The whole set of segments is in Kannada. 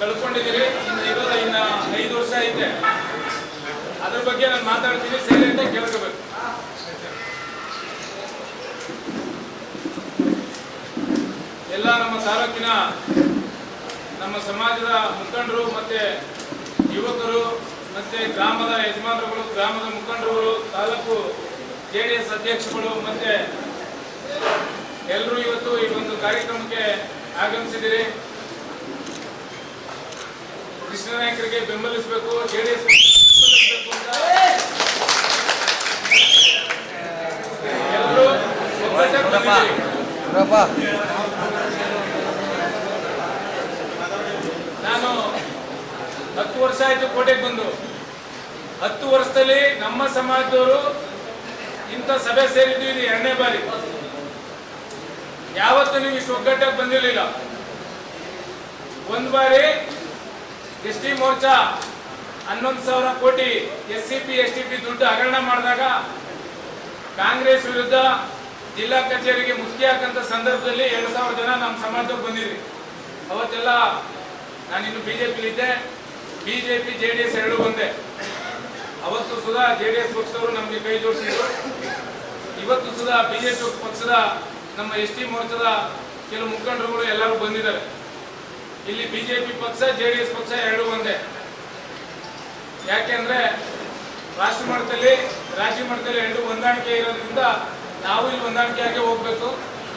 ಕಳ್ಕೊಂಡಿದ್ದೀರಿ ಇನ್ನು ಇರೋದ ಇನ್ನ ಐದು ವರ್ಷ ಐತೆ. ಅದ್ರ ಬಗ್ಗೆ ನಾನು ಮಾತಾಡ್ತೀನಿ. ಸೈಲೆಂಟ್ ಆಗಿ ಕೇಳ್ಕೋಬೇಕು. ಎಲ್ಲ ನಮ್ಮ ತಾಲೂಕಿನ ನಮ್ಮ ಸಮಾಜದ ಮುಖಂಡರು ಮತ್ತೆ ಯುವಕರು ಮತ್ತೆ ಗ್ರಾಮದ ಯಜಮಾನರುಗಳು, ಗ್ರಾಮದ ಮುಖಂಡರುಗಳು, ತಾಲೂಕು ಜೆ ಡಿ ಎಸ್ ಅಧ್ಯಕ್ಷಗಳು ಮತ್ತೆ ಎಲ್ಲರೂ ಇವತ್ತು ಈ ಒಂದು ಕಾರ್ಯಕ್ರಮಕ್ಕೆ ಆಗಮಿಸಿದ್ದೀರಿ. ಕೃಷ್ಣ ನಾಯಕರಿಗೆ ಬೆಂಬಲಿಸಬೇಕು ಜೆಡಿಎಸ್ ನಾನು ಹತ್ತು ವರ್ಷ ಆಯ್ತು ಕೋಟೆಗೆ ಬಂದು. ಹತ್ತು ವರ್ಷದಲ್ಲಿ ನಮ್ಮ ಸಮಾಜದವರು ಇಂಥ ಸಭೆ ಸೇರಿದ್ದು ಇದು ಎರಡನೇ ಬಾರಿ. ಯಾವತ್ತೂ ನೀವು ಇಷ್ಟು ಒಗ್ಗಟ್ಟಾಗಿ ಬಂದಿರಲಿಲ್ಲ. ಒಂದು ಬಾರಿ ಎಸ್ ಟಿ ಮೋರ್ಚಾ ಹನ್ನೊಂದು ಸಾವಿರ ಕೋಟಿ S C P S T P ದುಡ್ಡು ಹಗರಣ ಮಾಡಿದಾಗ ಕಾಂಗ್ರೆಸ್ ವಿರುದ್ಧ ಜಿಲ್ಲಾ ಕಚೇರಿಗೆ ಮುಖ್ಯ ಹಾಕಂತ ಸಂದರ್ಭದಲ್ಲಿ ಎರಡು ಸಾವಿರ ಜನ ನಮ್ಮ ಸಮಾಜಕ್ಕೆ ಬಂದಿರಿ ಅವತ್ತೆಲ್ಲ ನಾನಿನ್ನು ಬಿಜೆಪಿ ಇದ್ದೆ ಬಿಜೆಪಿ ಜೆ ಡಿ ಎಸ್ ಎರಡು ಬಂದೆ. ಅವತ್ತು ಸುಧಾ ಜೆ ಡಿ ಎಸ್ ಪಕ್ಷದವರು ನಮಗೆ ಕೈ ಜೋಡಿಸಿದ್ರು. ಇವತ್ತು ಸುಧಾ ಬಿಜೆಪಿ ಪಕ್ಷದ ನಮ್ಮ ಎಸ್ ಟಿ ಮೋರ್ಚಾದ ಕೆಲವು ಮುಖಂಡರುಗಳು ಎಲ್ಲರೂ ಬಂದಿದ್ದಾರೆ. ಇಲ್ಲಿ ಬಿಜೆಪಿ ಪಕ್ಷ ಜೆ ಡಿ ಎಸ್ ಪಕ್ಷ ಎರಡು ಒಂದೇ. ಯಾಕೆಂದ್ರೆ ರಾಷ್ಟ್ರ ಮಟ್ಟದಲ್ಲಿ, ರಾಜ್ಯ ಮಟ್ಟದಲ್ಲಿ ಎರಡು ಹೊಂದಾಣಿಕೆ ಇರೋದ್ರಿಂದ ನಾವು ಇಲ್ಲಿ ಹೊಂದಾಣಿಕೆಯಾಗಿ ಹೋಗ್ಬೇಕು.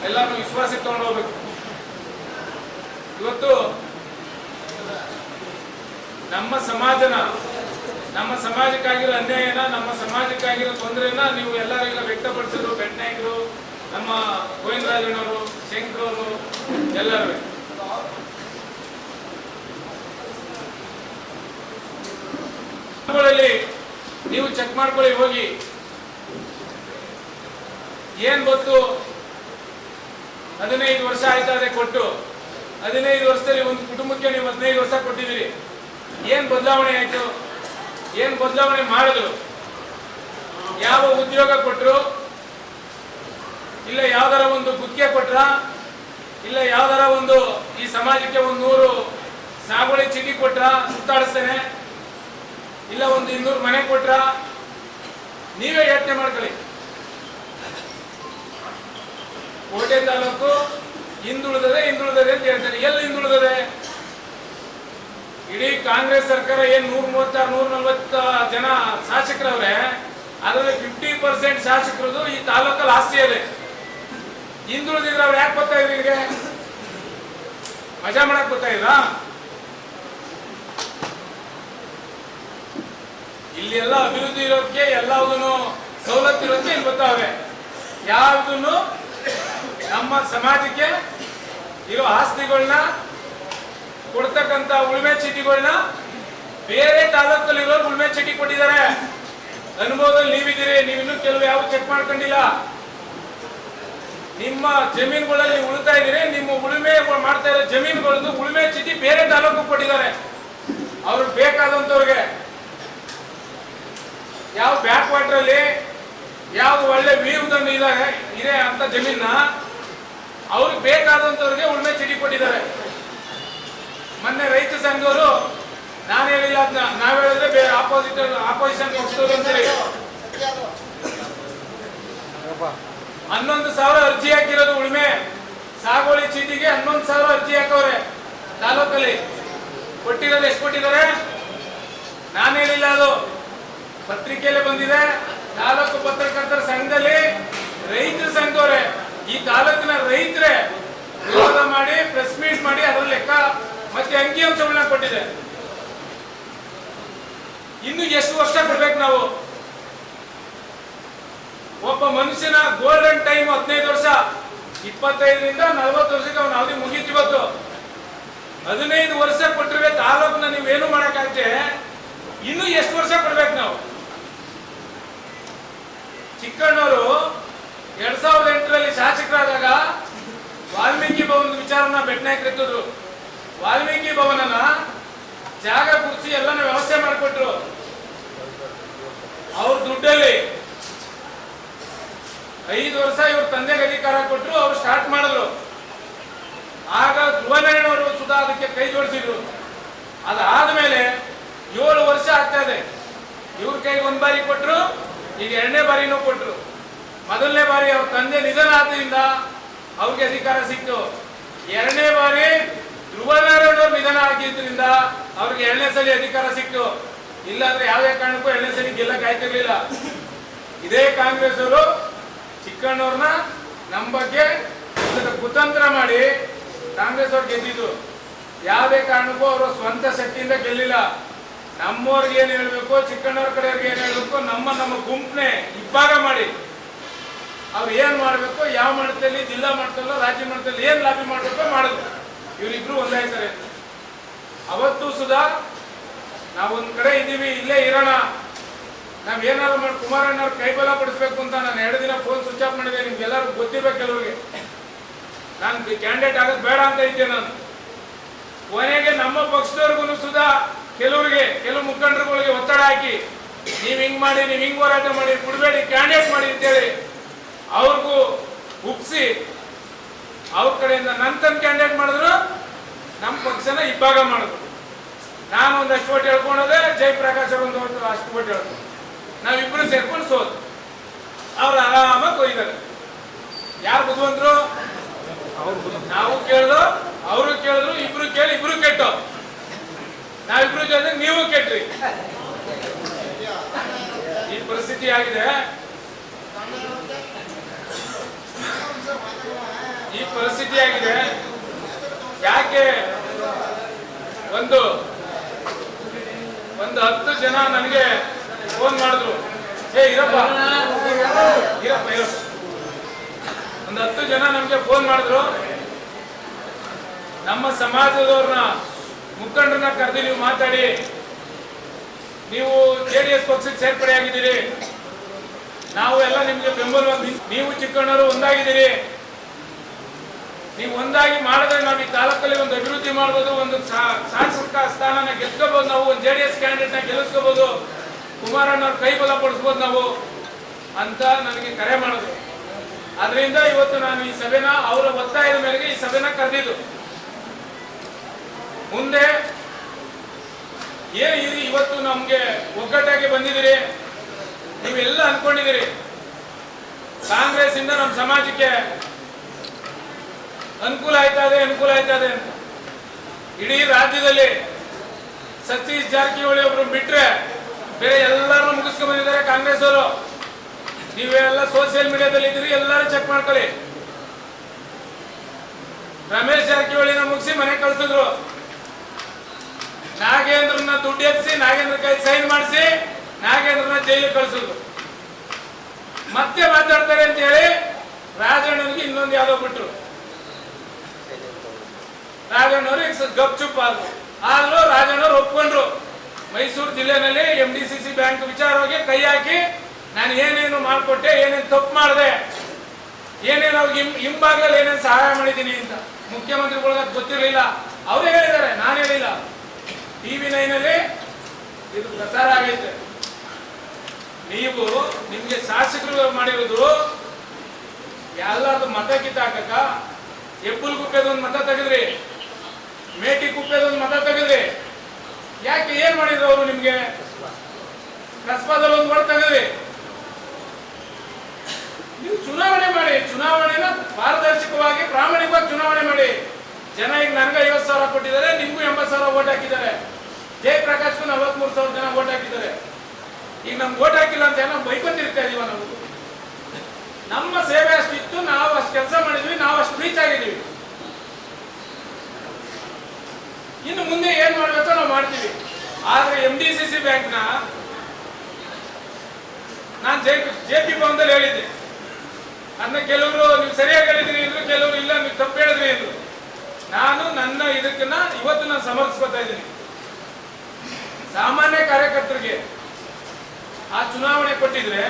ಎಲ್ಲಾನು ವಿಶ್ವಾಸಕ್ಕೆ ತಗೊಂಡು ಹೋಗ್ಬೇಕು. ಇವತ್ತು ನಮ್ಮ ಸಮಾಜನ, ನಮ್ಮ ಸಮಾಜಕ್ಕಾಗಿರೋ ಅನ್ಯಾಯನ, ನಮ್ಮ ಸಮಾಜಕ್ಕಾಗಿರೋ ತೊಂದರೆನ ನೀವು ಎಲ್ಲರೂ ಈಗ ವ್ಯಕ್ತಪಡಿಸಿದ್ರು ಬೆಟ್ನಾಯಕರು ನಮ್ಮ ಗೋವಿಂದರಾಜಣ್ಣವರು ಶಂಕರವರು, ಎಲ್ಲರೂ ಗಳಲ್ಲಿ ನೀವು ಚೆಕ್ ಮಾಡ್ಕೊಳ್ಳಿ, ಹೋಗಿ. ಏನ್ ಗೊತ್ತು? ಹದಿನೈದು ವರ್ಷ ಆಯ್ತಾ ಕೊಟ್ಟು. ಹದಿನೈದು ವರ್ಷದಲ್ಲಿ ಒಂದು ಕುಟುಂಬಕ್ಕೆ ನೀವು ಹದಿನೈದು ವರ್ಷ ಕೊಟ್ಟಿದ್ದೀರಿ. ಏನ್ ಬದಲಾವಣೆ ಆಯ್ತು? ಏನ್ ಬದಲಾವಣೆ ಮಾಡಿದ್ರು? ಯಾವ ಉದ್ಯೋಗ ಕೊಟ್ರು? ಇಲ್ಲ ಯಾವ್ದಾರ ಒಂದು ಗುತ್ತಿಗೆ ಕೊಟ್ರ? ಇಲ್ಲ ಯಾವ್ದಾರ ಒಂದು ಈ ಸಮಾಜಕ್ಕೆ ಒಂದು ನೂರು ಸಾಗುವಳಿ ಚೀಟಿ ಕೊಟ್ರ? ಸುತ್ತಾಡಿಸ್ತೇನೆ. ಇಲ್ಲ, ಒಂದು ಇನ್ನೂರು ಮನೆ ಕೊಟ್ರ? ನೀವೇ ಯೋಚನೆ ಮಾಡ್ಕೊಳ್ಳಿ. ಕೋಟೆ ತಾಲೂಕು ಹಿಂದುಳಿದದೆ ಹಿಂದುಳಿದದೆ ಅಂತ ಹೇಳ್ತಾರೆ. ಎಲ್ಲಿ ಹಿಂದುಳಿದದೆ? ಇಡೀ ಕಾಂಗ್ರೆಸ್ ಸರ್ಕಾರ ಏನ್ ನೂರ ಮೂವತ್ತಾರು, ನೂರ ನಲ್ವತ್ತ ಜನ ಶಾಸಕರವ್ರೆ? ಅದರಲ್ಲಿ ಫಿಫ್ಟಿ ಪರ್ಸೆಂಟ್ ಶಾಸಕರದು ಈ ತಾಲೂಕಲ್ಲಿ ಆಸ್ತಿ ಇದೆ ಹಿಂದುಳಿದಿದ್ರೆ ಅವ್ರು ಯಾಕೆ ಬರ್ತಾ ಇದ್ರಿ ಮಜಾ ಮಾಡಕ್ ಬರ್ತಾ ಇಲ್ಲಿ ಎಲ್ಲ ಅಭಿವೃದ್ಧಿ ಇರೋಕ್ಕೆ ಎಲ್ಲದನ್ನು ಸವಲತ್ತು ಇರೋಕ್ಕೆ ಇಲ್ಲಿ ಬರ್ತಾವೆ. ಯಾವುದನ್ನು ನಮ್ಮ ಸಮಾಜಕ್ಕೆ ಇರೋ ಆಸ್ತಿಗಳನ್ನ ಕೊಡ್ತಕ್ಕಂತ ಉಳುಮೆ ಚೀಟಿಗಳನ್ನ ಬೇರೆ ತಾಲೂಕಲ್ಲಿ ಇರೋರು ಉಳುಮೆ ಚೀಟಿ ಕೊಟ್ಟಿದ್ದಾರೆ. ಅನುಭವದಲ್ಲಿ ನೀವಿದ್ದೀರಿ ನೀವು ಇನ್ನೂ ಕೆಲವು ಯಾವ ಚೆಕ್ ಮಾಡ್ಕೊಂಡಿಲ್ಲ. ನಿಮ್ಮ ಜಮೀನುಗಳಲ್ಲಿ ಉಳಿತಾ ಇದ್ದೀರಿ, ನಿಮ್ಮ ಉಳುಮೆ ಮಾಡ್ತಾ ಇರೋ ಜಮೀನುಗಳದ್ದು ಉಳುಮೆ ಚೀಟಿ ಬೇರೆ ತಾಲೂಕು ಕೊಟ್ಟಿದ್ದಾರೆ. ಅವ್ರಿಗೆ ಬೇಕಾದಂತವ್ರಿಗೆ ಯಾವ ಬ್ಯಾಕ್ ವಾಟರ್ ಅಲ್ಲಿ ಯಾವ ಒಳ್ಳೆ ವೀವ್ದನ್ನು ಇದ್ದಾರೆ ಇದೆ ಅಂತ ಜಮೀನ ಅವ್ರಿಗೆ ಬೇಕಾದಂತವ್ರಿಗೆ ಉಳ್ಮೆ ಚೀಟಿ ಕೊಟ್ಟಿದ್ದಾರೆ. ಮೊನ್ನೆ ರೈತ ಸಂಘವರು ನಾನು ಹೇಳಿಲ್ಲ ಅದನ್ನ ನಾವ್ ಹೇಳಿದ್ರೆ ಬೇರೆ ಆಪೋಸಿಟ್ ಆಪೋಸಿಷನ್ ಹನ್ನೊಂದು ಸಾವಿರ ಅರ್ಜಿ ಹಾಕಿರೋದು ಉಳ್ಮೆ. ಸಾಗುವಳಿ ಚೀಟಿಗೆ ಹನ್ನೊಂದು ಸಾವಿರ ಅರ್ಜಿ ಹಾಕವ್ರೆ. ತಾಲೂಕಲ್ಲಿ. ಕೊಟ್ಟಿರೋದು ಎಷ್ಟು ಕೊಟ್ಟಿದ್ದಾರೆ? ನಾನು ಹೇಳಿಲ್ಲ ಅದು. ಪತ್ರಿಕೆಯಲ್ಲಿ ಬಂದಿದೆ, ತಾಲೂಕು ಪತ್ರಕರ್ತರ ಸಂಘದಲ್ಲಿ ರೈತರ ಸಂಘವ್ರೆ. ಈ ತಾಲೂಕಿನ ರೈತರೇ ವಿರೋಧ ಮಾಡಿ ಪ್ರೆಸ್ ಮೀಟ್ ಮಾಡಿ ಅದರ ಲೆಕ್ಕ ಮತ್ತೆ ಅಂಕಿಅಂಶಗಳನ್ನ ಕೊಟ್ಟಿದೆ. ಇನ್ನು ಎಷ್ಟು ವರ್ಷ ಬಿಡ್ಬೇಕು ನಾವು? ಒಬ್ಬ ಮನುಷ್ಯನ ಗೋಲ್ಡನ್ ಟೈಮ್ ಹದಿನೈದು ವರ್ಷ, ಇಪ್ಪತ್ತೈದರಿಂದ ನಲವತ್ತು ವರ್ಷಕ್ಕೆ ಅವನ ಅವಧಿ ಮುಗೀತು ಹದಿನೈದು ವರ್ಷ ಕೊಟ್ಟಿರ್ಬೇಕು, ತಾಲೂಕನ್ನ ನೀವೇನು ಮಾಡೋಕ್ಕಾಗತ್ತೆ ಇನ್ನು ಎಷ್ಟು ವರ್ಷ ಕೊಡ್ಬೇಕು ನಾವು? ಚಿಕ್ಕಣ್ಣವರು ಎರಡ್ ಸಾವಿರದ ಎಂಟರಲ್ಲಿ ಶಾಸಕರಾದಾಗ ವಾಲ್ಮೀಕಿ ಭವನದ ವಿಚಾರನ ಬೆಟ್ನಾಯಕರು ಎತ್ತಿದ್ರು. ವಾಲ್ಮೀಕಿ ಭವನನ ಜಾಗ ಕುರ್ಚಿ ಎಲ್ಲನ ವ್ಯವಸ್ಥೆ ಮಾಡಿಕೊಟ್ರು. ಅವ್ರ ದುಡ್ಡಲ್ಲಿ ಐದು ವರ್ಷ ಇವ್ರ ತಂದೆಗೆ ಅಧಿಕಾರ ಕೊಟ್ಟರು ಅವ್ರು ಸ್ಟಾರ್ಟ್ ಮಾಡಿದ್ರು. ಆಗ ಧ್ರುವನಾರಾಯಣ ಅವರು ಸುಧಾ ಅದಕ್ಕೆ ಕೈ ಜೋಡಿಸಿದ್ರು. ಅದಾದ್ಮೇಲೆ ಏಳು ವರ್ಷ ಆಗ್ತಾ ಇದೆ. ಇವ್ರ ಕೈಗೆ ಒಂದ್ ಬಾರಿ ಕೊಟ್ರು ಈಗ ಎರಡನೇ ಬಾರಿನೂ ಕೊಟ್ಟರು ಮೊದಲನೇ ಬಾರಿ ಅವ್ರ ತಂದೆ ನಿಧನ ಆದ್ರಿಂದ ಅವ್ರಿಗೆ ಅಧಿಕಾರ ಸಿಕ್ತು. ಎರಡನೇ ಬಾರಿ ಧ್ರುವನಾರಾಯಣ ಅವ್ರ ನಿಧನ ಆಗಿದ್ರಿಂದ ಅವ್ರಿಗೆ ಎರಡನೇ ಸಲ ಅಧಿಕಾರ ಸಿಕ್ತು. ಇಲ್ಲಾಂದ್ರೆ ಯಾವುದೇ ಕಾರಣಕ್ಕೂ ಎರಡನೇ ಸಲ ಗೆಲ್ಲ ಆಯ್ತಿರ್ಲಿಲ್ಲ ಇದೇ ಕಾಂಗ್ರೆಸ್ ಅವರು ಚಿಕ್ಕಣ್ಣವ್ರನ್ನ ನಮ್ಮ ಬಗ್ಗೆ ಕುತಂತ್ರ ಮಾಡಿ ಕಾಂಗ್ರೆಸ್ ಅವ್ರು ಗೆದ್ದಿದ್ದು ಯಾವುದೇ ಕಾರಣಕ್ಕೂ ಅವರು ಸ್ವಂತ ಶಕ್ತಿಯಿಂದ ಗೆಲ್ಲಿಲ್ಲ. ನಮ್ಮವ್ರಿಗೆ ಏನ್ ಹೇಳ್ಬೇಕು, ಚಿಕ್ಕಣ್ಣವ್ರ ಕಡೆಯವ್ರಿಗೆ ಏನ್ ಹೇಳ್ಬೇಕು, ನಮ್ಮ ನಮ್ಮ ಗುಂಪನ್ನೇ ಇಬ್ಬಾಗ ಮಾಡಿ. ಅವ್ರು ಏನ್ ಮಾಡ್ಬೇಕು, ಯಾವ ಮಟ್ಟದಲ್ಲಿ ಜಿಲ್ಲಾ ಮಟ್ಟದಲ್ಲೋ ರಾಜ್ಯ ಮಟ್ಟದಲ್ಲಿ ಏನ್ ಲಾಬಿ ಮಾಡ್ಬೇಕೋ ಮಾಡಿದ್ರು ಇವರಿಬ್ರು ಒಂದಾಯ್ತಾರೆ ಅವತ್ತು ಸುಧಾ ನಾವು ಒಂದ್ ಕಡೆ ಇದ್ದೀವಿ ಇಲ್ಲೇ ಇರೋಣ. ನಾವ್ ಏನಾದ್ರು ಮಾಡಿ ಕುಮಾರಣ್ಣವ್ರ ಕೈಬಲ ಪಡಿಸ್ಬೇಕು ಅಂತ ನಾನು ಎರಡು ದಿನ ಫೋನ್ ಸ್ವಿಚ್ ಆಫ್ ಮಾಡಿದೆ, ನಿಮ್ಗೆಲ್ಲರೂ ಗೊತ್ತಿರ್ಬೇಕು ಕೆಲವರಿಗೆ ನಾನು ಕ್ಯಾಂಡಿಡೇಟ್ ಆಗೋದು ಬೇಡ ಅಂತ ಇದ್ದೆ ನಾನು. ಕೊನೆಗೆ ನಮ್ಮ ಪಕ್ಷದವ್ರಿಗೂ ಸುಧಾ ಕೆಲವರಿಗೆ, ಕೆಲವು ಮುಖಂಡರುಗಳಿಗೆ ಒತ್ತಡ ಹಾಕಿ, ನೀವು ಹಿಂಗ್ ಮಾಡಿ, ನೀವು ಹಿಂಗ್ ಹೋರಾಟ ಮಾಡಿ, ಕುಡಬೇಡಿ, ಕ್ಯಾಂಡಿಡೇಟ್ ಮಾಡಿ ಅಂತೇಳಿ ಅವ್ರಿಗೂ ಉಪ್ಸಿ ಅವ್ರ ಕಡೆಯಿಂದ ನನ್ ತಂದು ಕ್ಯಾಂಡಿಡೇಟ್ ಮಾಡಿದ್ರು ನಮ್ಮ ಪಕ್ಷನ ಇಬ್ಬಾಗ ಮಾಡಿದ್ರು. ನಾನು ಒಂದಷ್ಟು ಓಟ್ ಹೇಳ್ಕೊಂಡೋದೆ ಜಯಪ್ರಕಾಶ್ ಅವರು ಒಂದು ಅಷ್ಟು ಓಟ್ ಹೇಳ್ಕೊಂಡು ನಾವಿಬ್ರು ಸೇರ್ಕೊಂಡು ಸೋತು. ಅವ್ರು ಆರಾಮಾಗಿ ಕೊಯ್ದಾರೆ ಯಾರು ಬುದ್ಧಿವಂತರು? ನಾವು ಕೇಳಿದ್ರು ಅವರು ಕೇಳಿದ್ರು, ಇಬ್ರು ಕೇಳಿ, ಇಬ್ರು ಕೆಟ್ಟು. ನಾವಿಬ್ರು ಜೊತೆ ನೀವು ಕೆಟ್ರಿ. ಈ ಪರಿಸ್ಥಿತಿ ಆಗಿದೆ. ಈ ಪರಿಸ್ಥಿತಿ ಆಗಿದೆ. ಯಾಕೆ ಒಂದು ಒಂದು ಹತ್ತು ಜನ ನನಗೆ ಫೋನ್ ಮಾಡಿದ್ರು. ಏ, ಇರಪ್ಪ. ಇರಪ್ಪ ಒಂದು ಹತ್ತು ಜನ ನಮ್ಗೆ ಫೋನ್ ಮಾಡಿದ್ರು. ನಮ್ಮ ಸಮಾಜದವ್ರನ್ನ ಮುಖಂಡರನ್ನ ಕರೆದು ನೀವು ಮಾತಾಡಿ. ನೀವು ಜೆ ಡಿ ಎಸ್ ಪಕ್ಷಕ್ಕೆ ಸೇರ್ಪಡೆ ಆಗಿದ್ದೀರಿ ನಾವು ಎಲ್ಲ ನಿಮ್ಗೆ ಬೆಂಬಲ ನೀವು ಚಿಕ್ಕಣ್ಣರು ಒಂದಾಗಿದ್ದೀರಿ. ನೀವು ಒಂದಾಗಿ ಮಾಡಿದ್ರೆ ನಾವು ಈ ತಾಲೂಕಲ್ಲಿ ಒಂದು ಅಭಿವೃದ್ಧಿ ಮಾಡ್ಬೋದು, ಒಂದು ಶಾಸಕ ಸ್ಥಾನನ ಗೆಲ್ಸ್ಕೋಬಹುದು ನಾವು, ಒಂದು ಜೆ ಡಿ ಎಸ್ ಕ್ಯಾಂಡಿಡೇಟ್ನ ಗೆಲ್ಲಿಸ್ಕೋಬಹುದು ಕುಮಾರಣ್ಣವ್ರ ಕೈ ಬಲ ಪಡಿಸ್ಬೋದು ನಾವು ಅಂತ ನನಗೆ ಕರೆ ಮಾಡಿದ್ರು ಅದರಿಂದ ಇವತ್ತು ನಾನು ಈ ಸಭೆನ ಅವರ ಒತ್ತಾಯದ ಮೇರೆಗೆ ಈ ಸಭೆನ ಕರೆದಿದ್ದು. ಮುಂದೆ ಏನ್ ಇದು ಇವತ್ತು ನಮ್ಗೆ ಒಗ್ಗಟ್ಟಾಗಿ ಬಂದಿದ್ದೀರಿ. ನೀವೆಲ್ಲ ಅನ್ಕೊಂಡಿದ್ದೀರಿ. ಕಾಂಗ್ರೆಸ್ ಇಂದ ನಮ್ಮ ಸಮಾಜಕ್ಕೆ ಅನುಕೂಲ ಆಯ್ತಾ ಇದೆ ಅನುಕೂಲ ಆಯ್ತಾ ಇದೆ ಇಡೀ ರಾಜ್ಯದಲ್ಲಿ ಸತೀಶ್ ಜಾರಕಿಹೊಳಿ ಒಬ್ರು ಬಿಟ್ರೆ ಬೇರೆ ಎಲ್ಲರೂ ಮುಗಿಸ್ಕೊಂಡ್ ಬಂದಿದ್ದಾರೆ ಕಾಂಗ್ರೆಸ್ ಅವರು. ನೀವೆಲ್ಲ ಸೋಷಿಯಲ್ ಮೀಡಿಯಾದಲ್ಲಿ ಇದ್ದೀರಿ, ಎಲ್ಲರೂ ಚೆಕ್ ಮಾಡ್ಕೊಳ್ಳಿ. ರಮೇಶ್ ಜಾರಕಿಹೊಳಿನ ಮುಗಿಸಿ ಮನೆ ಕಳ್ಸಿದ್ರು. ನಾಗೇಂದ್ರನ ದುಡ್ಡು ಎತ್ತಿಸಿ ನಾಗೇಂದ್ರ ಕೈ ಸೈನ್ ಮಾಡಿಸಿ ನಾಗೇಂದ್ರನ ಜೈಲಿಗೆ ಕಳಿಸೋದು. ಮತ್ತೆ ಮಾತಾಡ್ತಾರೆ ಅಂತ ಹೇಳಿ ರಾಜಣ್ಣನಿಗೆ ಇನ್ನೊಂದು ಯಾವ್ದೋ ಬಿಟ್ರು. ರಾಜಣ್ಣವ್ರಿಗೆ ಗಪ್ ಚುಪ್ ಆದ್ರು. ಆದ್ರೂ ರಾಜಣ್ಣವ್ರು ಒಪ್ಕೊಂಡ್ರು. ಮೈಸೂರು ಜಿಲ್ಲೆನಲ್ಲಿ M D C C bank ವಿಚಾರವಾಗಿ ಕೈ ಹಾಕಿ ನಾನು ಏನೇನು ಮಾಡಿಕೊಟ್ಟೆ, ಏನೇನು ತಪ್ಪು ಮಾಡಿದೆ, ಏನೇನು ಅವ್ರಿಗೆ ಹಿಂಭಾಗದಲ್ಲಿ ಏನೇನು ಸಹಾಯ ಮಾಡಿದ್ದೀನಿ ಅಂತ. ಮುಖ್ಯಮಂತ್ರಿಗಳಿಗೆ ಗೊತ್ತಿರಲಿಲ್ಲ. ಅವರೇ ಹೇಳಿದ್ದಾರೆ, ನಾನು ಹೇಳಿಲ್ಲ. ಟಿವಿ ನೈನಲ್ಲಿ ಇದು ಪ್ರಸಾರ ಆಗೈತೆ. ನೀವು ನಿಮ್ಗೆ ಶಾಸಕರು ಮಾಡಿರೋದು ಎಲ್ಲಾರ್ದು ಮತ ಕಿತ್ತಾಕ ಎಪ್ಪುಲ್ ಕುಪ್ಪೆದ ಒಂದು ಮತ ತೆಗೆದ್ರಿ. ಮೇಟಿ ಕುಪ್ಪೆದೊಂದು ಮತ ತೆಗೆದ್ರಿ. ಯಾಕೆ ಏನ್ ಮಾಡಿದ್ರು ಅವರು ನಿಮ್ಗೆ? ಕಸ್ಬಾದಲ್ಲಿ ಒಂದು ಓಟ್ ತೆಗೆದ್ರಿ. ನೀವು ಚುನಾವಣೆ ಮಾಡಿ, ಚುನಾವಣೆನ ಪಾರದರ್ಶಕವಾಗಿ, ಪ್ರಾಮಾಣಿಕವಾಗಿ ಚುನಾವಣೆ ಮಾಡಿ. ಜನ ಈಗ ನನಗೆ ಐವತ್ತು ಸಾವಿರ ಕೊಟ್ಟಿದ್ದಾರೆ, ನಿಮ್ಗೂ ಎಂಬತ್ತು ಸಾವಿರ ಓಟ್ ಹಾಕಿದ್ದಾರೆ. ಜಯಪ್ರಕಾಶ್ಗೂ ನಲವತ್ಮೂರು ಸಾವಿರ ಜನ ಓಟ್ ಹಾಕಿದ್ದಾರೆ. ಈಗ ನಮ್ಗೆ ಓಟ್ ಹಾಕಿಲ್ಲ ಅಂತ ಏನೋ ಬೈಕೊಂಡಿರ್ತಾ ಇದೀವ ನಾವು. ನಮ್ಮ ಸೇವೆ ಅಷ್ಟಿತ್ತು, ನಾವು ಅಷ್ಟು ಕೆಲಸ ಮಾಡಿದ್ವಿ, ನಾವು ಅಷ್ಟು ರೀಚ್ ಆಗಿದ್ದೀವಿ. ಇನ್ನು ಮುಂದೆ ಏನ್ ಮಾಡ್ಬೇಕೋ ನಾವು ಮಾಡ್ತೀವಿ. ಆದ್ರೆ ಎಂ ಡಿ ಸಿ ಸಿ ಬ್ಯಾಂಕ್ನ ನಾನು ಜೆ ಜೆ ಪಿ ಭವನದಲ್ಲಿ ಹೇಳಿದ್ದೆ. ಅದನ್ನ ಕೆಲವರು ನೀವು ಸರಿಯಾಗಿ ಹೇಳಿದ್ರಿ ಅಂದ್ರು, ಕೆಲವರು ಇಲ್ಲ, ನೀವು ತಪ್ಪು ಹೇಳಿದ್ರಿ ಅಂದ್ರು. ನಾನು ನನ್ನ ಇದಕ್ಕನ್ನ ಇವತ್ತು ನಾನು ಸಮರ್ಥಿಸ್ಕೊತಾ ಇದ್ದೀನಿ. ಸಾಮಾನ್ಯ ಕಾರ್ಯಕರ್ತರಿಗೆ ಆ ಚುನಾವಣೆ ಕೊಟ್ಟಿದ್ರೆ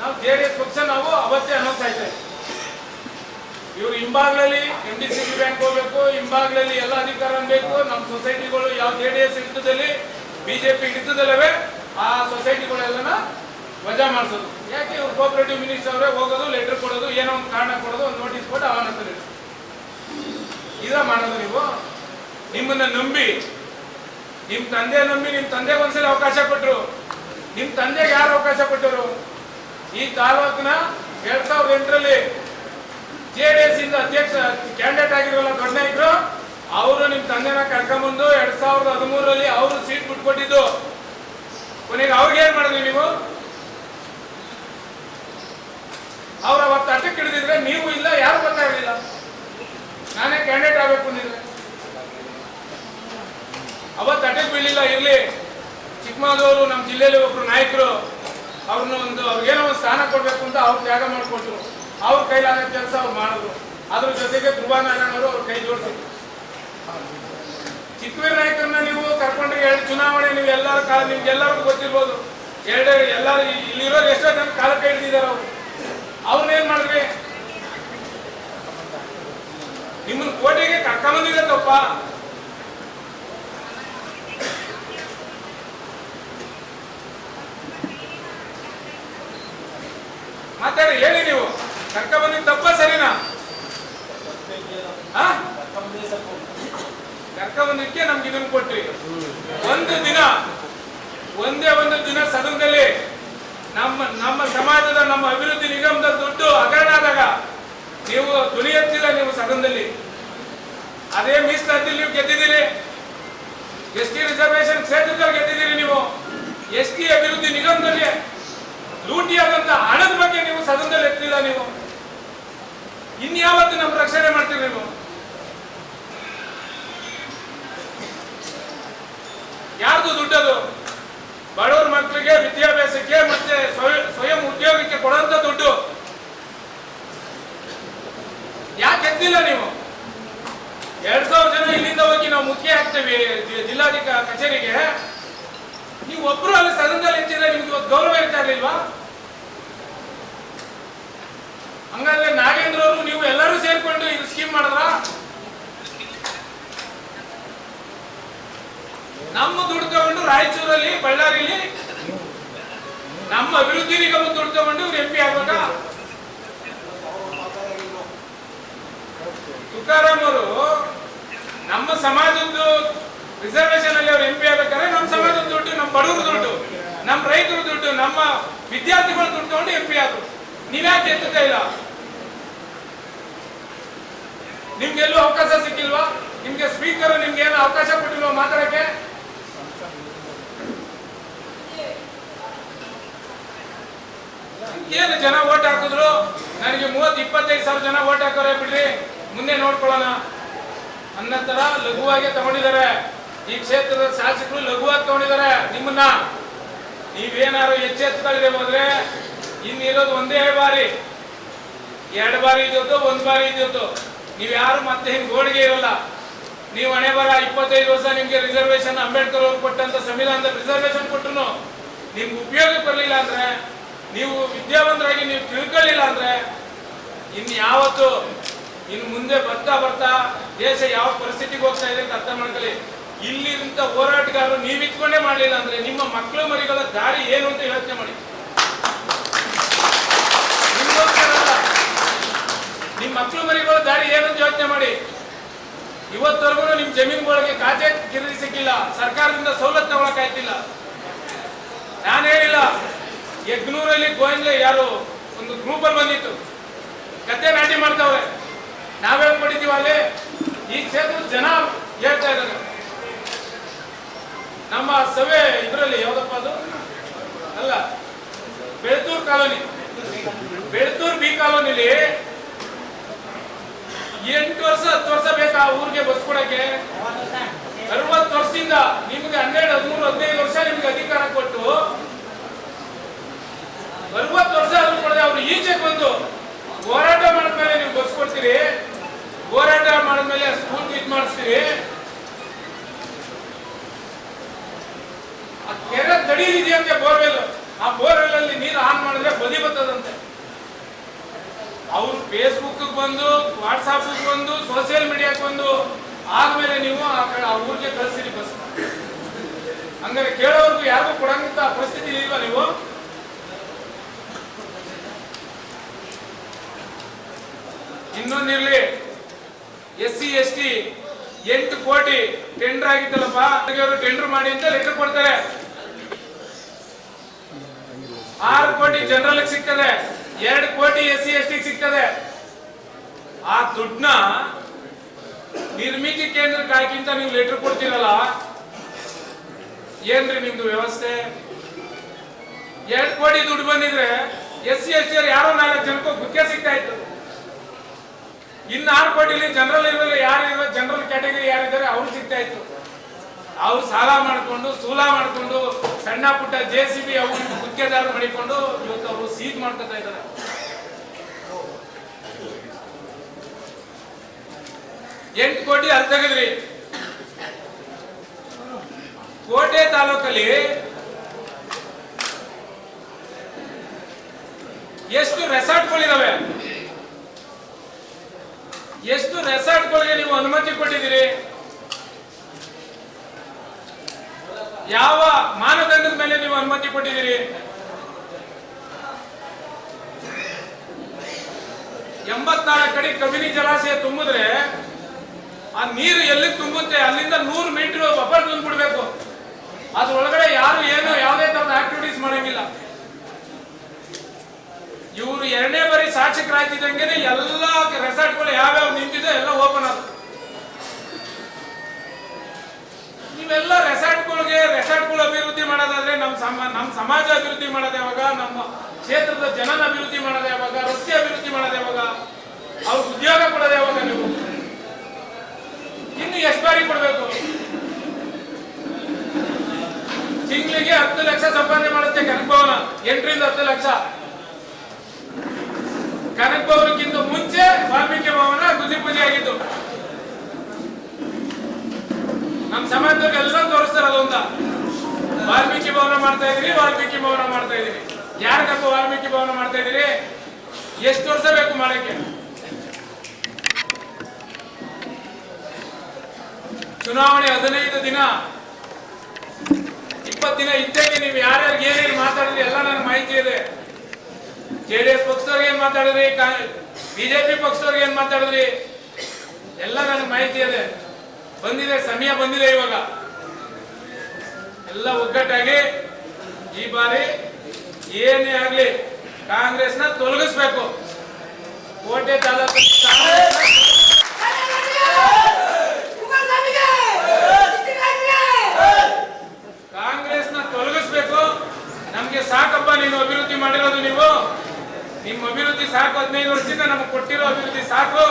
ನಾವು ಜೆ ಡಿ ಎಸ್ ಪಕ್ಷ ನಾವು ಅವತ್ತೇ ಅನೌನ್ಸ್ ಆಯ್ತಾ. ಇವ್ರು ಹಿಂಭಾಗದಲ್ಲಿ ಎಂ ಡಿ ಸಿ ಬ್ಯಾಂಕ್ ಹೋಗ್ಬೇಕು ಹಿಂಭಾಗದಲ್ಲಿ ಎಲ್ಲ ಅಧಿಕಾರ ಬೇಕು ನಮ್ಮ ಸೊಸೈಟಿಗಳು ಯಾವ ಜೆ ಡಿ ಎಸ್ ಹಿಡಿತದಲ್ಲಿ ಬಿಜೆಪಿ ಹಿಡಿತದಲ್ಲವೇ ಆ ಸೊಸೈಟಿಗಳೆಲ್ಲನ ವಜಾ ಮಾಡಿಸೋದು. ಯಾಕೆ ಇವ್ರು ಕೋಪರೇಟಿವ್ ಮಿನಿಸ್ಟರ್ ಅವರೇ ಹೋಗೋದು ಲೆಟರ್ ಕೊಡೋದು, ಏನೋ ಒಂದು ಕಾರಣ ಕೊಡೋದು, ಒಂದು ನೋಟಿಸ್ ಕೊಟ್ಟು ಅವನ ಇದ ಮಾಡೋದು ನೀವು. ನಿಮ್ಮನ್ನ ನಂಬಿ ನಿಮ್ ತಂದೆ ನಂಬಿ ನಿಮ್ ತಂದೆಗೆ ಒಂದ್ಸಲ ಅವಕಾಶ ಕೊಟ್ಟರು ನಿಮ್ ತಂದೆಗೆ ಯಾರು ಅವಕಾಶ ಕೊಟ್ಟರು? ಈ ತಾಲೂಕಿನ ಎರಡ್ ಸಾವಿರದ ಎಂಟರಲ್ಲಿ ಜೆ ಡಿ ಎಸ್ ಇಂದ ಅಧ್ಯಕ್ಷ ಕ್ಯಾಂಡಿಡೇಟ್ ಆಗಿರೋಲ್ಲ ದೊಡ್ಡ ನಾಯಕರು ಅವರು ನಿಮ್ ತಂದೆನ ಕರ್ಕೊಂಡ್ಬಂದು ಎರಡ್ ಸಾವಿರದ ಹದಿಮೂರರಲ್ಲಿ ಅವರು ಸೀಟ್ ಬಿಟ್ಕೊಟ್ಟಿದ್ದು. ಕೊನೆಗೆ ಅವ್ರಿಗೆ ಏನ್ ಮಾಡಿದ್ರಿ ನೀವು ಅವ್ರ ಅವತ್ತು ಅಟ್ಟಕ್ಕೆ ಹಿಡಿದಿದ್ರೆ ನೀವು ಇಲ್ಲ ಯಾರು ಬರ್ತಾ ಇರಲಿಲ್ಲ ನಾನೇ ಕ್ಯಾಂಡಿಡೇಟ್ ಆಗ್ಬೇಕು ಅಂದಿದ್ರೆ ಅವತ್ತು ಅಟಕ್ ಬೀಳಿಲ್ಲ ಇರ್ಲಿ ಚಿಕ್ಕಮಗಳೂರು ನಮ್ಮ ಜಿಲ್ಲೆಯಲ್ಲಿ ಒಬ್ರು ನಾಯಕರು ಅವ್ರನ್ನ ಒಂದು ಅವ್ರಿಗೇನೋ ಒಂದು ಸ್ಥಾನ ಕೊಡ್ಬೇಕು ಅಂತ ಅವ್ರು ತ್ಯಾಗ ಮಾಡ್ಕೊಟ್ರು. ಅವ್ರ ಕೈಲಾದ ಕೆಲಸ ಅವ್ರು ಮಾಡಿದ್ರು. ಅದ್ರ ಜೊತೆಗೆ ಧ್ರುವ ನಾರಾಯಣ ಅವರು ಅವ್ರ ಕೈ ಜೋಡಿಸಿದ್ರು. ಚಿಕ್ಕವೀರ ನಾಯಕರನ್ನ ನೀವು ಕರ್ಕೊಂಡ್ರೆ ಎರಡು ಚುನಾವಣೆ, ನೀವು ಎಲ್ಲರ ಕಾಲ ನಿಮ್ಗೆ ಎಲ್ಲರಿಗೂ ಗೊತ್ತಿರ್ಬೋದು. ಎರಡು, ಎಲ್ಲರೂ ಇಲ್ಲಿರೋ ಎಷ್ಟೋ ಜನ ಕಾಲ ಕೈ ಹಿಡಿದಿದ್ದಾರೆ ಅವರು. ಅವ್ರನ್ನೇನ್ ಮಾಡಿದ್ರಿ? ನಿಮ್ಮನ್ನ ಕೋಟೆಗೆ ಕರ್ಕೊಂಬಂದಿದೆ ತಪ್ಪ? ಮಾತಾಡಿ, ಹೇಳಿ ನೀವು. ಕರ್ಕ ಬಂದಿದ್ದು ತಪ್ಪ ಸರಿನಾ? ಕರ್ಕ ಬಂದಕ್ಕೆ ನಮ್ಗೆ ಇದನ್ನ ಕೊಟ್ರಿ. ಒಂದು ದಿನ, ಒಂದೇ ಒಂದು ದಿನ ಸದನದಲ್ಲಿ ನಮ್ಮ ನಮ್ಮ ಸಮಾಜದ, ನಮ್ಮ ಅಭಿವೃದ್ಧಿ ನಿಗಮದ ದುಡ್ಡು ಹಗರಣ ಆದಾಗ ನೀವು ಧ್ವನಿ ಎತ್ತಿಲ್ಲ ನೀವು ಸದನದಲ್ಲಿ. ಅದೇ ಮೀಸಲಾತಿ ನೀವು ಗೆದ್ದಿದ್ದೀರಿ. ಎಸ್ ಟಿ ರಿಸರ್ವೇಶನ್ ಕ್ಷೇತ್ರದಲ್ಲಿ ಗೆದ್ದಿದ್ದೀರಿ ನೀವು. ಎಸ್ ಟಿ ಅಭಿವೃದ್ಧಿ ನಿಗಮದಲ್ಲಿ ಲೂಟಿಯಾದಂತ ಹಣದ ಬಗ್ಗೆ ನೀವು ಸದನದಲ್ಲಿ ಎತ್ತಿಲ್ಲ ನೀವು. ಇನ್ಯಾವತ್ತು ನಮ್ಮ ರಕ್ಷಣೆ ಮಾಡ್ತೀರಿ ನೀವು? ಯಾರ್ದು ದುಡ್ಡದು? ಬಡವ್ರ ಮಕ್ಕಳಿಗೆ ವಿದ್ಯಾಭ್ಯಾಸಕ್ಕೆ ಮತ್ತೆ ಸ್ವಯ- ಸ್ವಯಂ ಉದ್ಯೋಗಕ್ಕೆ ಕೊಡುವಂತ ದುಡ್ಡು. ಯಾಕೆ ಎತ್ತಿಲ್ಲ ನೀವು? ಎರಡ್ ಸಾವಿರ ಜನ ಇಲ್ಲಿಂದ ಹೋಗಿ ನಾವು ಮುಖ್ಯ ಹಾಕ್ತೇವೆ ಜಿಲ್ಲಾಧಿಕಾರಿ ಕಚೇರಿಗೆ. ನೀವು ಒಬ್ರು ಅಲ್ಲಿ ಸದನದಲ್ಲಿ ಎತ್ತಿದ್ರೆ ನಿಮ್ಗೆ ಗೌರವ ಇರ್ತಾ ಇರ್ಲಿಲ್ವಾ? ಹಂಗಾದ್ರೆ ನಾಗೇಂದ್ರ ಅವರು ನೀವು ಎಲ್ಲರೂ ಸೇರ್ಕೊಂಡು ಇದು ಸ್ಕೀಮ್ ಮಾಡಿದ್ರ? ನಮ್ಮ ದುಡ್ಡು ತಗೊಂಡು ರಾಯಚೂರಲ್ಲಿ, ಬಳ್ಳಾರಿಲಿ ನಮ್ಮ ಅಭಿವೃದ್ಧಿ ನಿಗಮ ದುಡ್ಡು ತಗೊಂಡು ಇವ್ರು ಎಂ ಪಿ ತುಕಾರಾಮ್ ಅವರು, ನಮ್ಮ ಸಮಾಜದ್ದು ರಿಸರ್ವೇಶನ್ ಅಲ್ಲಿ ಅವ್ರು ಎಂ ಪಿ ಆಗ್ಬೇಕಾದ್ರೆ ನಮ್ಮ ಸಮಾಜದ ದುಡ್ಡು, ನಮ್ಮ ಬಡವರ ದುಡ್ಡು, ನಮ್ಮ ರೈತರ ದುಡ್ಡು, ನಮ್ಮ ವಿದ್ಯಾರ್ಥಿಗಳ ದುಡ್ಡು ತಗೊಂಡು ಎಂ ಪಿ ಆದ್ರು. ನೀವ್ಯಾಕೆ ಎತ್ತುತ್ತಾ ಇಲ್ಲ? ನಿಮ್ಗೆಲ್ಲೂ ಅವಕಾಶ ಸಿಕ್ಕಿಲ್ವಾ? ನಿಮ್ಗೆ ಸ್ಪೀಕರ್ ನಿಮ್ಗೆ ಏನು ಅವಕಾಶ ಕೊಟ್ಟಿಲ್ವಾ ಮಾತಾಡಕ್ಕೆ? ಏನು ಜನ ಓಟ್ ಹಾಕಿದ್ರು? ನನಗೆ ಮೂವತ್ತು ಇಪ್ಪತ್ತೈದು ಸಾವಿರ ಜನ ಓಟ್ ಹಾಕೋರೆ ಬಿಡ್ರಿ. ಮುಂದೆ ನೋಡ್ಕೊಳ್ಳೋಣ. ಅನ್ನೋ ತರ ಲಘುವಾಗಿ ತಗೊಂಡಿದ್ದಾರೆ. ಈ ಕ್ಷೇತ್ರದ ಶಾಸಕರು ಲಘುವಾಗಿ ತಗೊಂಡಿದ್ದಾರೆ. ನಿಮ್ಮನ್ನ. ನೀವೇನಾದ್ರು ಎಚ್ಚೆತ್ತುಗಳಿದೆ ಹೋದ್ರೆ ಇನ್ನಿರೋದು ಒಂದೇ ಬಾರಿ. ಎರಡು ಬಾರಿ ಇದ್ದು ಒಂದು ಬಾರಿ ಇದ್ದದ್ದು ನೀವ್ ಯಾರು ಮತ್ತೆ ಹಿಂಗೆ ಗೋಳಿಗೆ ಇರಲ್ಲ. ನೀವು ಹಣೆ ಬರ ಇಪ್ಪತ್ತೈದು ವರ್ಷ ನಿಮ್ಗೆ ರಿಸರ್ವೇಶನ್ ಅಂಬೇಡ್ಕರ್ ಅವ್ರು ಕೊಟ್ಟಂತ ಸಂವಿಧಾನದ ರಿಸರ್ವೇಶನ್ ಕೊಟ್ಟರು ನಿಮ್ಗೆ ಉಪಯೋಗ ಬರಲಿಲ್ಲ ಅಂದ್ರೆ, ನೀವು ವಿದ್ಯಾವಂತರಾಗಿ ನೀವು ತಿಳ್ಕೊಳ್ಳಿಲ್ಲ ಅಂದ್ರೆ ಇನ್ನು ಯಾವತ್ತು ಇನ್ನು ಮುಂದೆ ಬರ್ತಾ ಬರ್ತಾ ದೇಶ ಯಾವ ಪರಿಸ್ಥಿತಿಗೆ ಹೋಗ್ತಾ ಇದೆ ಅಂತ ಅರ್ಥ ಮಾಡ್ಕೊಳ್ಳಿ. ಇಲ್ಲಿಂತ ಹೋರಾಟಗಾರರು ನೀವು ಇಟ್ಕೊಂಡೇ ಮಾಡಲಿಲ್ಲ ಅಂದ್ರೆ ನಿಮ್ಮ ಮಕ್ಕಳು ಮರಿಗಳ ದಾರಿ ಏನು ಅಂತ ಯೋಚನೆ ಮಾಡಿ ನಿಮ್ಗೋಸ್ಕರ ಅಲ್ಲ. ನಿಮ್ ಮಕ್ಕಳು ಮರಿಗಳು ದಾರಿ ಏನಂತ ಯೋಚನೆ ಮಾಡಿ. ಇವತ್ತವರೆಗೂ ನಿಮ್ಮ ಜಮೀನುಗಳಿಗೆ ಖಾತೆ ಗಿರದಿ ಸಿಕ್ಕಿಲ್ಲ. ಸರ್ಕಾರದಿಂದ ಸವಲತ್ತು ತಗೊಳಕಾಯ್ತಿಲ್ಲ ನಾನು ಹೇಳಿಲ್ಲ ಎಗ್ನೂರಲ್ಲಿ ಗೋವಿಂದ ಯಾರು ಒಂದು ಗ್ರೂಪ್ ಅಲ್ಲಿ ಬಂದಿತ್ತು. ಕತೆ ನಾಟಿ ಮಾಡ್ತಾವ್ರೆ. ನಾವೇನ್ ಹೇಳ್ಕೊಟ್ಟಿದೀವ ಅಲ್ಲಿ ಈ ಕ್ಷೇತ್ರದ ಜನ ಹೇಳ್ತಾ ಇದ್ದಾರೆ. ನಮ್ಮ ಸಭೆ ಇದ್ರಲ್ಲಿ ಯಾವ್ದಪ್ಪ ಅದು? ಅಲ್ಲ, ಬೆಳ್ತೂರ್ ಕಾಲೋನಿ. ಬೆಳ್ತೂರ್ ಬಿ ಕಾಲೋನಿಲಿ ಎಂಟು ವರ್ಷ, ಹತ್ತು ವರ್ಷ ಬೇಕಾ ಊರಿಗೆ ಬಸ್ ಕೊಡಕ್ಕೆ? ಅರವತ್ತು ವರ್ಷದಿಂದ ನಿಮ್ಗೆ ಹನ್ನೆರಡು, ಹದಿಮೂರು, ಹದಿನೈದು ವರ್ಷ ನಿಮ್ಗೆ ಅಧಿಕಾರ ಕೊಟ್ಟು ಅರವತ್ತು ವರ್ಷ ಕೊಡದೆ ಅವ್ರು ಈಚೆ ಬಂದು ಹೋರಾಟ ಮಾಡಿದ್ಮೇಲೆ ನೀವು ಬಸ್ ಕೊಡ್ತೀರಿ. ಹೋರಾಟ ಮಾಡಿದ್ಮೇಲೆ ಸ್ಕೂಲ್ ಇದು ಮಾಡಿಸ್ತೀರಿ. ಕೆರೆ ತಡೀಲಿದೆಯಂತೆ ಬೋರ್ವೆಲ್. ಆ ಬೋರ್ವೆಲ್ ಅಲ್ಲಿ ನೀರು ಆನ್ ಮಾಡಿದ್ರೆ ಬದಿ ಬರ್ತದಂತೆ. ಅವ್ರು ಫೇಸ್ಬುಕ್ ಬಂದು ವಾಟ್ಸಾಪ್ ಬಂದು ಸೋಷಿಯಲ್ ಮೀಡಿಯಾಕ್ಕೆ ಬಂದು ಆದ್ಮೇಲೆ ನೀವು ಆ ಕಡೆ, ಆ ಊರಿಗೆ ಕಳಿಸಿರಿ ಬಸ್. ಹಂಗಾರೆ ಕೇಳೋರ್ಗು ಯಾರಿಗೂ ಕೊಡಂತ ಪರಿಸ್ಥಿತಿ ಇಲ್ವಾ ನೀವು? ಇನ್ನೊಂದಿರ್ಲಿ ಎಸ್ ಸಿ ಎಸ್ ಟಿ ಎಂಟು ಕೋಟಿ ಟೆಂಡರ್ ಆಗಿತ್ತಲ್ಲಪ್ಪ? ಅವರು ಟೆಂಡರ್ ಮಾಡಿ ಅಂತ ಲೆಟರ್ ಕೊಡ್ತಾರೆ. ಆರು ಕೋಟಿ ಜನರಲ್ ಸಿಗ್ತದೆ. ಎರಡು ಕೋಟಿ ಎಸ್ ಸಿ ಎಸ್ ಟಿ ಸಿಗ್ತದೆ. ಆ ದುಡ್ಡನ್ನ ನಿರ್ಮಿತಿ ಕೇಂದ್ರಕ್ಕೆ ಹಾಕಿಂತ ನೀವು ಲೆಟರ್ ಕೊಡ್ತೀರಲ್ಲ? ಏನ್ರಿ ನಿಮ್ದು ವ್ಯವಸ್ಥೆ? ಎರಡು ಕೋಟಿ ದುಡ್ಡು ಬಂದಿದ್ರೆ ಎಸ್ ಸಿ ಎಸ್ ಟಿ ಯಾರೋ ನಾಲ್ಕು ಜನಕ್ಕೂ ಗುಕ್ಕೆ ಸಿಗ್ತಾ ಇತ್ತು. ಇನ್ನು ಆರು ಕೋಟಿಲಿ ಜನರಲ್ ಇರೋಲ್ಲ ಯಾರು ಇರೋ ಜನರಲ್ ಕ್ಯಾಟಗರಿ ಯಾರಿದ್ದಾರೆ ಅವ್ರು ಸಿಗ್ತಾ ಇತ್ತು. ಅವ್ರು ಸಾಲ ಮಾಡಿಕೊಂಡು, ಸೂಲ ಮಾಡಿಕೊಂಡು ಸಣ್ಣ ಪುಟ್ಟ ಜೆ ಸಿ ಬಿ ಅವರು ಗುತ್ತಿಗೆದಾರ ಮಾಡಿಕೊಂಡು ಇವತ್ತು ಅವರು ಸೀಟ್ ಮಾಡ್ಕೊತಾ ಇದ್ದಾರೆ. ಎಂಟು ಕೋಟಿ ಅಲ್ಲಿ ಕೋಟೆ ತಾಲೂಕಲ್ಲಿ ಎಷ್ಟು ರೆಸಾರ್ಟ್ಗಳಿದಾವೆ ಎಷ್ಟು ರೆಸಾರ್ಟ್ಗಳಿಗೆ ನೀವು ಅನುಮತಿ ಕೊಟ್ಟಿದ್ದೀರಿ? ಯಾವ ಮಾನದಂಡದ ಮೇಲೆ ನೀವು ಅನುಮತಿ ಕೊಟ್ಟಿದ್ದೀರಿ? ಎಂಬತ್ನಾಲ್ಕು ಕಡೆ ಕಬಿನಿ ಜಲಾಶಯ ತುಂಬಿದ್ರೆ ಆ ನೀರು ಎಲ್ಲಿಗೆ ತುಂಬುತ್ತೆ? ಅಲ್ಲಿಂದ ನೂರು ಮೀಟರ್ ಬಫರ್ ತುಂಬಿಡ್ಬೇಕು ಅದ್ರೊಳಗಡೆ ಯಾರು ಏನು ಯಾವುದೇ ತರದ ಆಕ್ಟಿವಿಟೀಸ್ ಮಾಡಂಗಿಲ್ಲ. ಇವರು ಎರಡನೇ ಬಾರಿ ಶಾಸಕರಾಗಿದ್ದಂಗೆನೆ ಎಲ್ಲ ರೆಸಾರ್ಟ್ಗಳು ಯಾವ್ಯಾವ ನಿಂತಿದೆ ಎಲ್ಲ ಓಪನ್ ಆದ ನೀವೆಲ್ಲ ರೆಸಾರ್ಟ್ಗಳಿಗೆ ರೆಸಾರ್ಟ್ಗಳು ಅಭಿವೃದ್ಧಿ ಮಾಡೋದಾದ್ರೆ ನಮ್ಮ ಸಮ ನಮ್ಮ ಸಮಾಜ ಅಭಿವೃದ್ಧಿ ಮಾಡೋದು ಯಾವಾಗ, ನಮ್ಮ ಕ್ಷೇತ್ರದ ಜನನ ಅಭಿವೃದ್ಧಿ ಮಾಡೋದು ಯಾವಾಗ ರಸ್ತೆ ಅಭಿವೃದ್ಧಿ ಮಾಡೋದು ಯಾವಾಗ ಅವ್ರಿಗೆ ಉದ್ಯೋಗ ಕೊಡೋದು ಯಾವಾಗ ನೀವು? ಇನ್ನು ಎಷ್ಟು ಬಾರಿ ಕೊಡಬೇಕು? ತಿಂಗಳಿಗೆ ಹತ್ತು ಲಕ್ಷ ಸಂಪಾದನೆ ಮಾಡುತ್ತೆ ಕನಕಭವನ ಎಂಟರಿಂದ ಹತ್ತು ಲಕ್ಷ. ಕನಕ ಭವನಕ್ಕಿಂತ ಮುಂಚೆ ವಾಲ್ಮೀಕಿ ಭವನ ಗುದಿ ಪೂಜೆ ಆಗಿತ್ತು ನಮ್ಮ ಸಮಾಜದಾಗ ಎಲ್ಲ ತೋರಿಸ್ತಾರೆ ಅದೊಂದ. ವಾಲ್ಮೀಕಿ ಭವನ ಮಾಡ್ತಾ ಇದೀರಿ ವಾಲ್ಮೀಕಿ ಭವನ ಮಾಡ್ತಾ ಇದೀರಿ ಯಾರಿಗಪ್ಪ ವಾಲ್ಮೀಕಿ ಭವನ ಮಾಡ್ತಾ ಇದೀರಿ? ಎಷ್ಟು ವರ್ಷ ಬೇಕು ಮಾಡಕ್ಕೆ ಚುನಾವಣೆ ಹದಿನೈದು ದಿನ. ಇಪ್ಪತ್ತು ದಿನ ಇದ್ದಂಗೆ ನೀವು ಯಾರ್ಯಾರಿಗೆ ಏನೇನು ಮಾತಾಡಿದ್ರಿ ಎಲ್ಲ ನನಗೆ ಮಾಹಿತಿ ಇದೆ. ಜೆಡಿಎಸ್ ಪಕ್ಷದವ್ರಿಗೆ ಏನ್ ಮಾತಾಡಿದ್ರಿ? ಬಿಜೆಪಿ ಪಕ್ಷದವ್ರಿಗೆ ಏನ್ ಮಾತಾಡಿದ್ರಿ? ಎಲ್ಲ ನನಗೆ ಮಾಹಿತಿ ಇದೆ. ಬಂದಿದೆ, ಸಮಯ ಬಂದಿದೆ ಇವಾಗ. ಎಲ್ಲ ಒಗ್ಗಟ್ಟಾಗಿ ಈ ಬಾರಿ ಏನೇ ಆಗ್ಲಿ ಕಾಂಗ್ರೆಸ್ನ ತೊಲಗಿಸ್ಬೇಕು. ಕೋಟೆ ತಾಲೂಕು ಕಾಂಗ್ರೆಸ್ನ ತೊಲಗಿಸ್ಬೇಕು. ನಮ್ಗೆ ಸಾಕಪ್ಪ ನೀನು ಅಭಿವೃದ್ಧಿ ಮಾಡಿರೋದು ನೀವು. ನಿಮ್ಮ ಅಭಿವೃದ್ಧಿ ಸಾಕು, ಹದಿನೈದು ವರ್ಷದಿಂದ ನಮಗೆ ಕೊಟ್ಟಿರೋ ಅಭಿವೃದ್ಧಿ ಸಾಕು.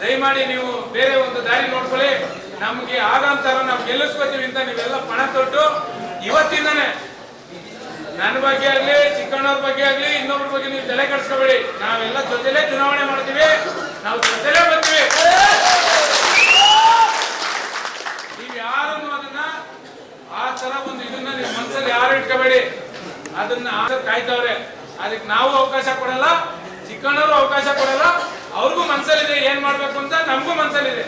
ದಯಮಾಡಿ ನೀವು ಬೇರೆ ಒಂದು ದಾರಿ ನೋಡ್ಕೊಳ್ಳಿ. ನಮ್ಗೆ ಆಗಂತರ ನಾವು ಗೆಲ್ಲಿಸ್ಕೋತೀವಿ ಅಂತ ನೀವೆಲ್ಲ ಪಣ ತೊಟ್ಟು ಇವತ್ತಿಂದಾನೆ ನನ್ನ ಬಗ್ಗೆ ಆಗ್ಲಿ, ಚಿಕ್ಕಣ್ಣವ್ರ ಬಗ್ಗೆ ಆಗ್ಲಿ, ಇನ್ನೊಬ್ರ ಬಗ್ಗೆ ನೀವು ತಲೆ ಕೆಡಿಸ್ಕೋಬೇಡಿ. ನಾವೆಲ್ಲ ಜೊತೆಲೇ ಚುನಾವಣೆ ಮಾಡ್ತೀವಿ. ನಾವು ಜೊತೆಲೇ ಬರ್ತೀವಿ. ನೀವ್ ಯಾರನ್ನು ಅದನ್ನ ಆ ತರ ಒಂದು ಇದನ್ನ ನಿಮ್ ಮನ್ಸಲ್ಲಿ ಯಾರು ಇಟ್ಕೋಬೇಡಿ. ಅದನ್ನ ಕಾಯ್ತವ್ರೆ. ಅದಕ್ಕೆ ನಾವು ಅವಕಾಶ ಕೊಡಲ್ಲ, ಚಿಕ್ಕಣ್ಣವರು ಅವಕಾಶ ಕೊಡಲ್ಲ. ಅವ್ರಿಗೂ ಮನ್ಸಲ್ಲಿದೆ, ಏನ್ ಮಾಡ್ಬೇಕು ಅಂತ ನಮಗೂ ಮನ್ಸಲ್ಲಿದೆ.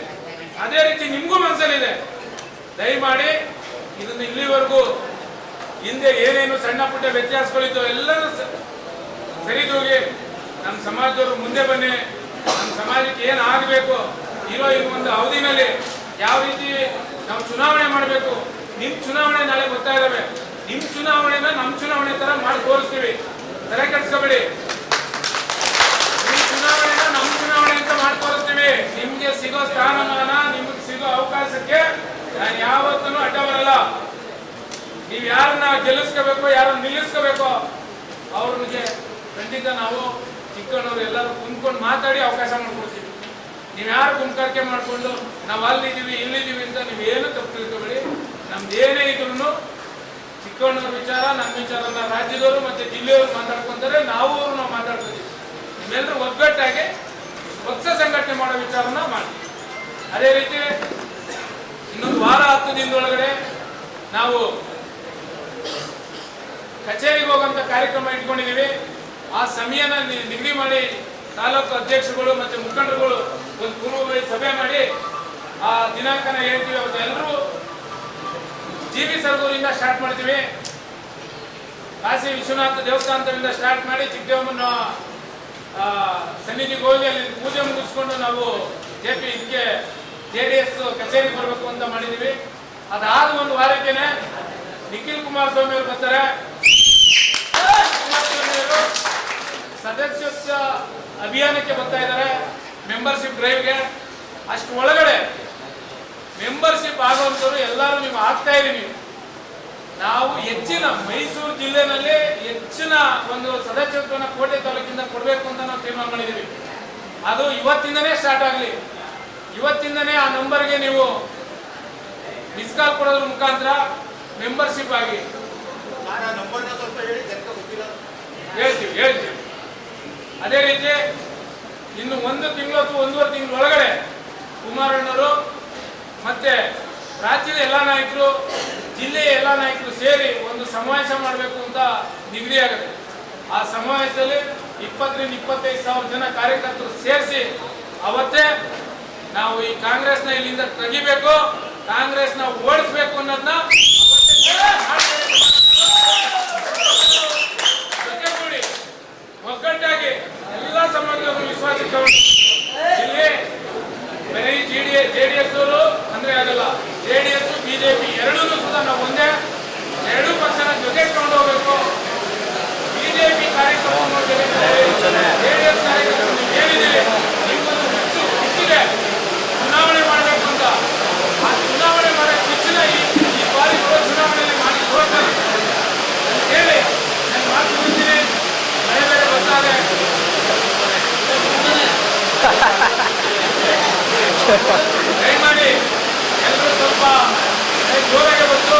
ಅದೇ ರೀತಿ ನಿಮಗೂ ಮನಸ್ಸಲ್ಲಿದೆ ದಯಮಾಡಿ ಇದನ್ನ ಇಲ್ಲಿವರೆಗೂ ಹಿಂದೆ ಏನೇನು ಸಣ್ಣ ಪುಟ್ಟ ವ್ಯತ್ಯಾಸಗಳಿತ್ತು ಎಲ್ಲರೂ ಸರಿದೋಗಿ ನಮ್ಮ ಸಮಾಜದವರು ಮುಂದೆ ಬನ್ನಿ. ನಮ್ಮ ಸಮಾಜಕ್ಕೆ ಏನು ಆಗಬೇಕು, ಇರೋ ಈ ಒಂದು ಅವಧಿನಲ್ಲಿ ಯಾವ ರೀತಿ ನಾವು ಚುನಾವಣೆ ಮಾಡಬೇಕು ನಿಮ್ಮ ಚುನಾವಣೆ ನಾಳೆ ಗೊತ್ತಾ ಇದಾವೆ. ನಿಮ್ಮ ಚುನಾವಣೆನ ನಮ್ಮ ಚುನಾವಣೆ ಥರ ಮಾಡಿ ತೋರಿಸ್ತೀವಿ. ತಲೆ ಕೆಡ್ಸ್ಕೊಬೇಡಿ ನಿಮ್ ಚುನಾವಣೆನ ನಮ್ಮ ಚುನಾವಣೆ ಅಂತ ಮಾಡಿ ನಿಮ್ಗೆ ಸಿಗೋ ಸ್ಥಾನಮಾನ, ನಿಮ್ಗೆ ಸಿಗೋ ಅವಕಾಶಕ್ಕೆ ನಾನು ಯಾವತ್ತೂ ಅಡ್ಡ ಬರಲ್ಲ. ನೀವು ಯಾರನ್ನ ಗೆಲ್ಲಿಸ್ಕೋಬೇಕು, ಯಾರನ್ನ ನಿಲ್ಲಿಸ್ಕೋಬೇಕು, ಅವ್ರಿಗೆ ಖಂಡಿತ ನಾವು ಚಿಕ್ಕಣ್ಣವ್ರು ಎಲ್ಲರೂ ಕುಂತ್ಕೊಂಡು ಮಾತಾಡಿ ಅವಕಾಶ ಮಾಡ್ಕೊಡ್ತೀವಿ. ನೀವು ಯಾರು ಕುಂಕರಿಕೆ ಮಾಡ್ಕೊಂಡು ನಾವು ಅಲ್ಲಿದ್ದೀವಿ, ಇಲ್ಲಿದ್ದೀವಿ ಅಂತ ನೀವು ಏನು ತಪ್ಪು ತಿಳ್ಕೊಬೇಡಿ. ನಮ್ದು ಏನೇ ಇದ್ರು ಚಿಕ್ಕಣ್ಣವ್ರ ವಿಚಾರ ನಮ್ಮ ವಿಚಾರನ ರಾಜ್ಯದವರು ಮತ್ತೆ ಜಿಲ್ಲೆಯವರು ಮಾತಾಡ್ಕೊಂತಾರೆ ನಾವು ಅವ್ರು ನಾವು ಮಾತಾಡ್ಕೊತೀವಿ. ನಿಮ್ಮೆಲ್ಲರೂ ಒಗ್ಗಟ್ಟಾಗಿ ವಿಚಾರನ ಮಾಡಿ. ಅದೇ ರೀತಿ ಇನ್ನೊಂದು ವಾರ ಹತ್ತು ದಿನದೊಳಗಡೆ ನಾವು ಕಚೇರಿಗೆ ಹೋಗುವಂತ ಕಾರ್ಯಕ್ರಮ ಇಟ್ಕೊಂಡಿದೀವಿ ಆ ಸಮಯನ ನಿಗದಿ ಮಾಡಿ ತಾಲೂಕು ಅಧ್ಯಕ್ಷರುಗಳು ಮತ್ತೆ ಮುಖಂಡರುಗಳು ಒಂದು ಪೂರ್ವಭಾವಿ ಸಭೆ ಮಾಡಿ ಆ ದಿನಾಂಕನ ಹೇಳ್ತೀವಿ. ಅವತ್ತು ಎಲ್ಲರೂ ಜಿ ಬಿ ಸರ್ಗೂರಿಂದ ಸ್ಟಾರ್ಟ್ ಮಾಡ್ತೀವಿ. ಕಾಶಿ ವಿಶ್ವನಾಥ ದೇವಸ್ಥಾನದಿಂದ ಸ್ಟಾರ್ಟ್ ಮಾಡಿ ಚಿಕ್ಕದೇವಮ್ಮನ ಸನ್ನಿಧಿಗೆ ಹೋಗಿ ಅಲ್ಲಿ ಪೂಜೆ ಮುಗಿಸ್ಕೊಂಡು ನಾವು ಜೆ ಜೆ ಡಿ ಎಸ್ ಕಚೇರಿ ಬರಬೇಕು ಅಂತ ಮಾಡಿದೀವಿ. ಅದಾದ ಒಂದು ವಾರಕ್ಕೇನೆ ನಿಖಿಲ್ ಕುಮಾರಸ್ವಾಮಿ ಅವರು ಬರ್ತಾರೆ. ಸದಸ್ಯತ್ವ ಅಭಿಯಾನಕ್ಕೆ ಬರ್ತಾ ಇದ್ದಾರೆ ಮೆಂಬರ್ಶಿಪ್ ಡ್ರೈವ್ಗೆ. ಅಷ್ಟು ಒಳಗಡೆ ಮೆಂಬರ್ಶಿಪ್ ಆಗುವಂಥವ್ರು ಎಲ್ಲರೂ ನೀವು ಆಗ್ತಾ ಇದೀವಿ ನಾವು ಹೆಚ್ಚಿನ ಮೈಸೂರು ಜಿಲ್ಲೆನಲ್ಲಿ ಹೆಚ್ಚಿನ ಒಂದು ಸದಸ್ಯತ್ವನ ಕೋಟೆ ತಾಲೂಕಿಂದ ಕೊಡಬೇಕು ಅಂತ ನಾವು ತೀರ್ಮಾನ ಮಾಡಿದ್ದೀವಿ. ಅದು ಇವತ್ತಿಂದನೇ ಸ್ಟಾರ್ಟ್ ಆಗಲಿ. ಇವತ್ತಿಂದನೇ ಆ ನಂಬರ್ಗೆ ನೀವು ಮಿಸ್ ಕಾಲ್ ಕೊಡೋದ್ರ ಮುಖಾಂತರ ಮೆಂಬರ್ಶಿಪ್ ಆಗಿ. ಹೇಳ್ತೀವಿ ಹೇಳ್ತೀವಿ. ಅದೇ ರೀತಿ ಇನ್ನು ಒಂದು ತಿಂಗಳು ಅಥವಾ ಒಂದೂವರೆ ತಿಂಗಳ ಒಳಗಡೆ ಕುಮಾರಣ್ಣವರು ಮತ್ತೆ ರಾಜ್ಯದ ಎಲ್ಲ ನಾಯಕರು ಜಿಲ್ಲೆಯ ಎಲ್ಲ ನಾಯಕರು ಸೇರಿ ಒಂದು ಸಮಾವೇಶ ಮಾಡಬೇಕು ಅಂತ ನಿಗದಿ ಆಗುತ್ತೆ ಆ ಸಮಾವೇಶದಲ್ಲಿ ಇಪ್ಪತ್ತರಿಂದ ಇಪ್ಪತ್ತೈದು ಸಾವಿರ ಜನ ಕಾರ್ಯಕರ್ತರು ಸೇರಿಸಿ ಅವತ್ತೇ ನಾವು ಈ ಕಾಂಗ್ರೆಸ್ನ ಇಲ್ಲಿಂದ ತೆಗಿಬೇಕು, ಕಾಂಗ್ರೆಸ್ನ ಓಡಿಸ್ಬೇಕು ಅನ್ನೋದನ್ನ ಒಗ್ಗಟ್ಟಾಗಿ ಎಲ್ಲ ಸಂಬಂಧಗಳು ವಿಶ್ವಾಸ ಇಲ್ಲಿ ಬರೀ J D J D S ಅವರು ಅಂದ್ರೆ ಆಗಲ್ಲ. ಜೆ ಡಿ ಎಸ್ ಬಿಜೆಪಿ ಎರಡೂ ಸುದ ನಾವು ಒಂದೇ, ಎರಡೂ ಪಕ್ಷನ ಜೊತೆ ತಗೊಂಡು ಹೋಗ್ಬೇಕು. ಬಿಜೆಪಿ ಕಾರ್ಯಕ್ರಮ ಜೆ ಡಿ ಎಸ್ ಕಾರ್ಯಕ್ರಮ ಏನಿದೆ ನಿಮ್ಮೊಂದು ಹುಚ್ಚು ಹುಚ್ಚಿದೆ ಚುನಾವಣೆ ಮಾಡಬೇಕು ಅಂತ ಆ ಚುನಾವಣೆ ಮಾಡೋ ಹುಚ್ಚಿನ ಈ ಈ ಬಾರಿ ಬರೋ ಚುನಾವಣೆಯಲ್ಲಿ ಮಾಡಿ ತೋರ್ತಾರೆ ಹೇಳಿ ನಾನು ಮಾತು ಮುಗಿಸ್ತೀನಿ ಮಳೆ ಬೇರೆ ಬರ್ತಾರೆ ದಯಮಾಡಿ ಎಲ್ಲರೂ ಸ್ವಲ್ಪ ಜೋರಾಗೆ ಬಂದು